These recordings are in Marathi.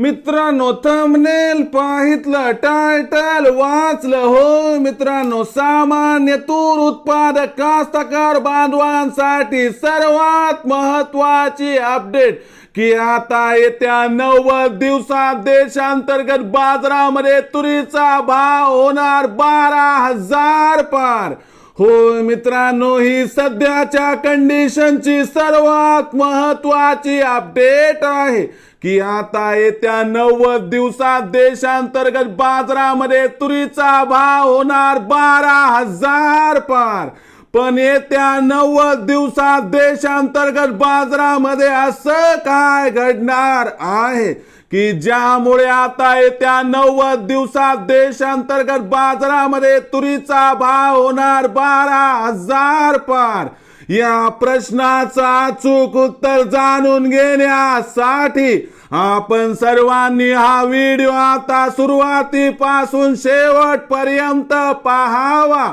मित्रांनो थंबनेल पाहितलं टायटल वाचलं हो मित्रांनो सामान्य तूर उत्पादक कास्तकार बांधवांसाठी सर्वात महत्वाची अपडेट की आता येत्या नव्वद दिवसात देशांतर्गत बाजारामध्ये तुरीचा भाव होणार बारा हजार पार. होय मित्रांनो ही सध्याच्या कंडिशनची सर्वात महत्वाची अपडेट आहे की आता येत्या नव्वद दिवसात देशांतर्गत बाजारामध्ये तुरीचा भाव होणार बारा हजार पार. पण येत्या नव्वद दिवसात देशांतर्गत बाजारामध्ये असं काय घडणार आहे? की ज्यामुळे आता येत्या नव्वद दिवसात देशांतर्गत बाजारामध्ये तुरीचा भाव होणार बारा हजार पार? या प्रश्नाचं अचूक उत्तर जाणून घेण्यासाठी आपण सर्वांनी हा व्हिडिओ आता सुरुवातीपासून शेवटपर्यंत पाहावा.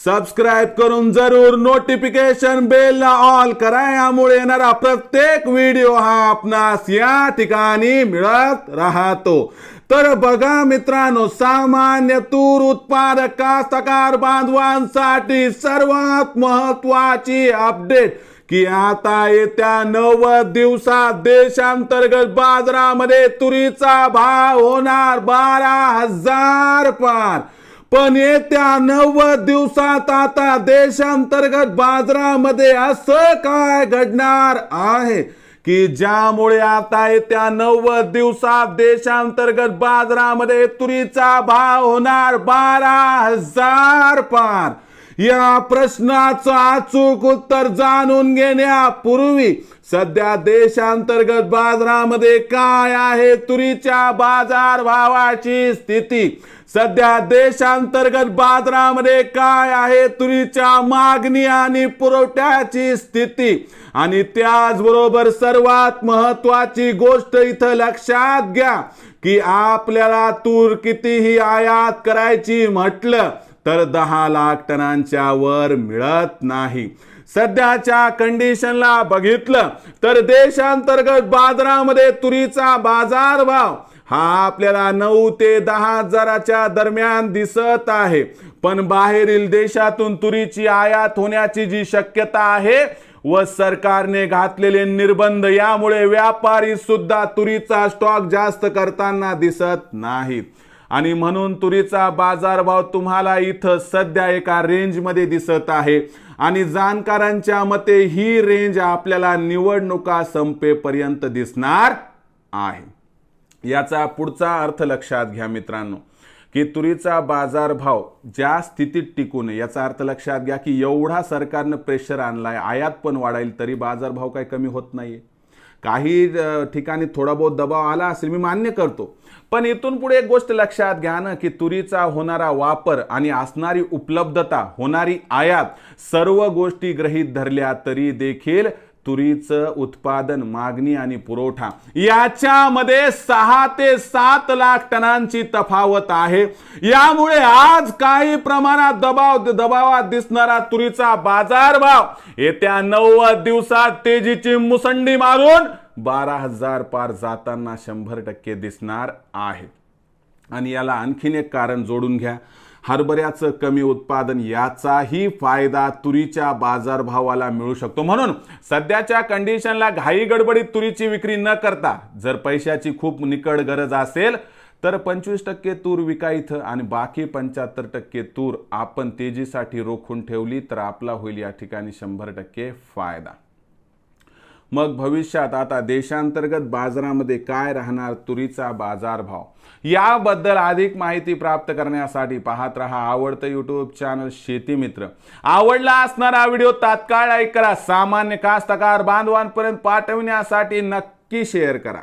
सबस्क्राईब करून जरूर नोटिफिकेशन बेल ऑल करा. यामुळे येणारा प्रत्येक व्हिडिओ हा आपणास या ठिकाणी मिळत राहतो. तर बघा मित्रांनो सामान्य तूर उत्पादक कास्तकार बांधवांसाठी सर्वात महत्वाची अपडेट की आता येत्या नव्वद दिवसात देशांतर्गत बाजारामध्ये तुरीचा भाव होणार बारा हजार पार पण येत्या नव्वद दिवसात आता देशांतर्गत बाजारामध्ये असं काय घडणार आहे? की ज्यामुळे आता येत्या नव्वद दिवसात देशांतर्गत बाजारामध्ये तुरीचा भाव होणार बारा हजार पार. या प्रश्नाचं अचूक उत्तर जाणून घेण्यापूर्वी सध्या देशांतर्गत बाजारामध्ये काय आहे? तुरीच्या बाजार भावाची स्थिती. सध्या देशांतर्गत बाजारामध्ये काय आहे? तुरीच्या मागणी आणि पुरवठ्याची स्थिती. आणि त्याचबरोबर सर्वात महत्वाची गोष्ट इथं लक्षात घ्या की आपल्याला तूर कितीही आयात करायची म्हटलं तर दहा लाख टनांच्या वर मिळत नाही. सध्याच्या कंडिशनला बघितलं तर देशांतर्गत बाजारामध्ये तुरीचा बाजार भाव हा आपल्याला नऊ ते दहा हजाराच्या दरम्यान दिसत आहे. पण बाहेरील देशातून तुरीची आयात होण्याची जी शक्यता आहे व सरकारने घातलेले निर्बंध यामुळे व्यापारी सुद्धा तुरीचा स्टॉक जास्त करताना दिसत नाहीत. आणि म्हणून तुरीचा बाजारभाव तुम्हाला इथं सध्या एका रेंजमध्ये दिसत आहे. आणि जाणकारांच्या मते ही रेंज आपल्याला निवडणुका संपेपर्यंत दिसणार आहे. याचा पुढचा अर्थ लक्षात घ्या मित्रांनो की तुरीचा बाजारभाव ज्या स्थितीत टिकू नये याचा अर्थ लक्षात घ्या की एवढा सरकारनं प्रेशर आणलाय आयात पण वाढेल तरी बाजारभाव काही कमी होत नाहीये. काही ठिकाणी थोडा बहुत दबाव आला असेल मी मान्य करतो. पण इथून पुढे एक गोष्ट लक्षात घ्या ना की तुरीचा होणारा वापर आणि असणारी उपलब्धता होणारी आयात सर्व गोष्टी ग्रहीत धरल्या तरी देखील तुरीचं उत्पादन मागणी आणि पुरवठा याच्यामध्ये सहा ते सात लाख टनांची तफावत आहे. यामुळे आज काही प्रमाणात दबाव दबावात दिसणारा तुरीचा बाजारभाव येत्या नव्वद दिवसात तेजीची मुसंडी मारून बारा हजार पार जाताना शंभर टक्के दिसणार आहे. आणि याला आणखीन एक कारण जोडून घ्या. हरभऱ्याचं कमी उत्पादन याचाही फायदा तुरीच्या बाजारभावाला मिळू शकतो. म्हणून सध्याच्या कंडिशनला घाई गडबडीत तुरीची विक्री न करता जर पैशाची खूप निकड गरज असेल तर पंचवीस टक्के तूर विका इथं आणि बाकी पंच्याहत्तर टक्के तूर आपण तेजीसाठी रोखून ठेवली तर आपला होईल या ठिकाणी शंभर टक्के फायदा. मग भविष्यात आता देशांतर्गत बाजारामध्ये काय राहणार तुरीचा बाजारभाव? याबद्दल अधिक माहिती प्राप्त करण्यासाठी पाहत रहा आवडतं यूट्यूब चॅनल शेती मित्र. आवडला असणारा व्हिडिओ तात्काळ ऐक करा. सामान्य कास्तकार बांधवांपर्यंत पाठवण्यासाठी नक्की शेअर करा.